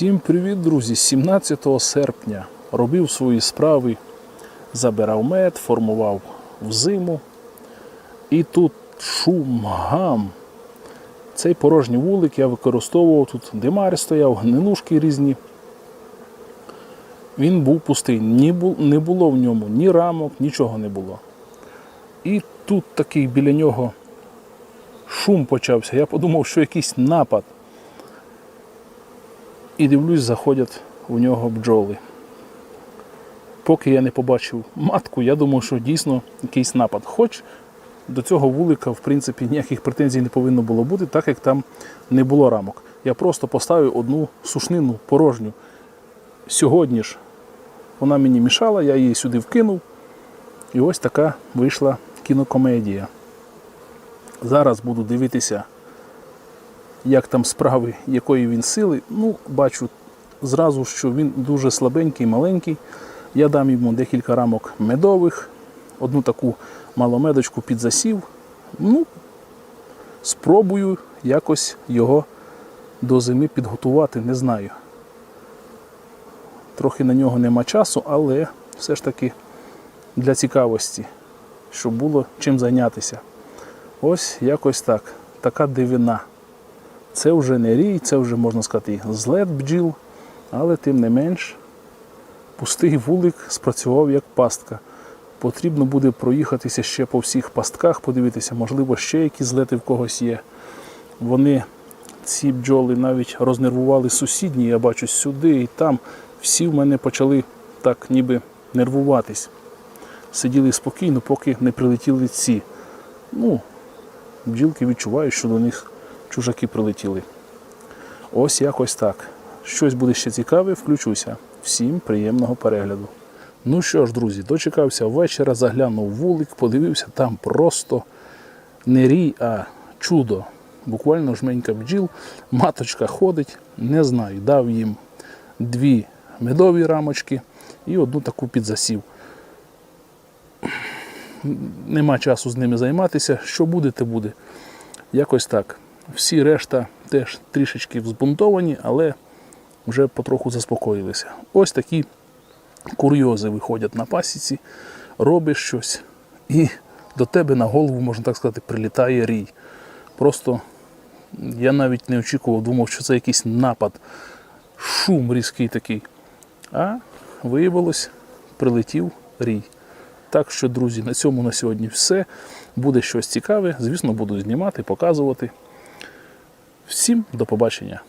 Всім привіт, друзі! 17 серпня робив свої справи, забирав мед, формував взиму. І тут шум, гам. Цей порожній вулик я використовував, тут димар стояв, гнилушки різні. Він був пустий, не було в ньому ні рамок, нічого не було. І тут такий біля нього шум почався. Я подумав, що якийсь напад. І дивлюсь, заходять у нього бджоли. Поки я не побачив матку, я думав, що дійсно якийсь напад. Хоч до цього вулика, в принципі, ніяких претензій не повинно було бути, так як там не було рамок. Я просто поставив одну сушнину порожню. Сьогодні ж вона мені мішала, я її сюди вкинув. І ось така вийшла кінокомедія. Зараз буду дивитися, як там справи, якої він сили. Ну, бачу зразу, що він дуже слабенький, маленький. Я дам йому декілька рамок медових, одну таку маломедочку під засів. Ну, спробую якось його до зими підготувати, не знаю. Трохи на нього нема часу, але все ж таки для цікавості, щоб було чим зайнятися. Ось якось так. Така дивина. Це вже не рій, це вже можна сказати злет бджіл, але тим не менш пустий вулик спрацював як пастка. Потрібно буде проїхатися ще по всіх пастках, подивитися, можливо, ще які злети в когось є. Вони, ці бджоли, навіть рознервували сусідні, я бачу сюди і там. Всі в мене почали так ніби нервуватись. Сиділи спокійно, поки не прилетіли ці. Ну, бджілки відчувають, що до них чужаки прилетіли. Ось якось так. Щось буде ще цікаве, включуся. Всім приємного перегляду. Ну що ж, друзі, дочекався вечора, заглянув вулик, подивився, там просто не рій, а чудо. Буквально жменька бджіл, маточка ходить, не знаю, дав їм дві медові рамочки і одну таку під засів. Нема часу з ними займатися. Що буде, те буде. Якось так. Всі решта теж трішечки взбунтовані, але вже потроху заспокоїлися. Ось такі курйози виходять на пасіці, робиш щось, і до тебе на голову, можна так сказати, прилітає рій. Просто я навіть не очікував, думав, що це якийсь напад, шум різкий такий. А виявилось, прилетів рій. Так що, друзі, на цьому на сьогодні все. Буде щось цікаве. Звісно, буду знімати, показувати. Всім до побачення.